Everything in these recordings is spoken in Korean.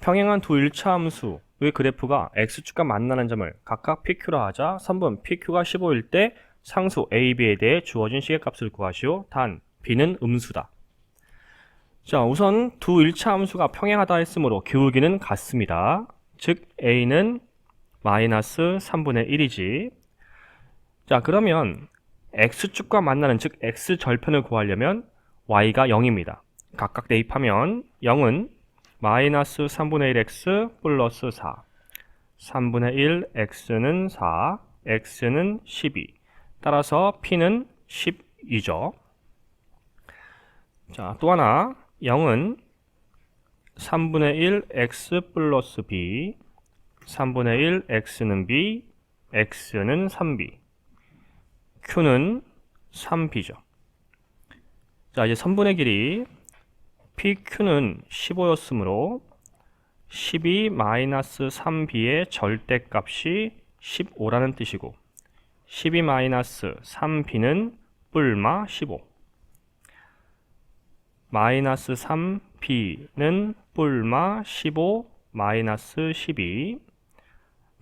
평행한 두 일차 함수의 그래프가 x축과 만나는 점을 각각 PQ라 하자 선분 PQ가 15일 때 상수 A, B에 대해 주어진 시계값을 구하시오. 단 B는 음수다. 자, 우선 두 일차 함수가 평행하다 했으므로 기울기는 같습니다. 즉 A는 마이너스 3분의 1이지. 자, 그러면 x축과 만나는 즉 x절편을 구하려면 y가 0입니다. 각각 대입하면 0은 마이너스 3분의 1x 플러스 4 3분의 1 x는 4 x는 12 따라서 p는 12죠. 자, 또 하나. 0은 3분의 1 x 플러스 b 3분의 1 x는 b x는 3b q는 3b죠. 자, 이제 선분의 길이 PQ는 15였으므로 12-3b의 절대값이 15라는 뜻이고 12-3b는 뿔마 15 마이너스 3b는 뿔마 15 마이너스 12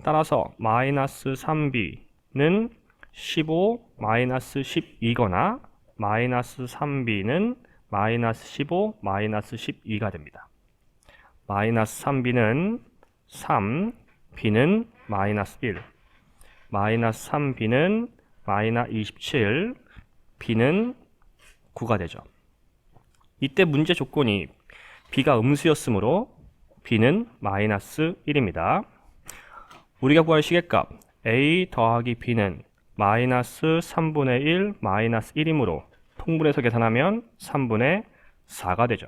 따라서 마이너스 3b는 15 마이너스 10이거나 마이너스 3b는 마이너스 15 마이너스 12가 됩니다. 마이너스 3b는 3, b는 마이너스 1 마이너스 3b는 마이너스 27 b는 9가 되죠. 이때 문제 조건이 b가 음수였으므로 b는 마이너스 1입니다. 우리가 구할 시계값 a 더하기 b는 마이너스 3분의 1 마이너스 1이므로 통분해서 계산하면 3분의 4가 되죠.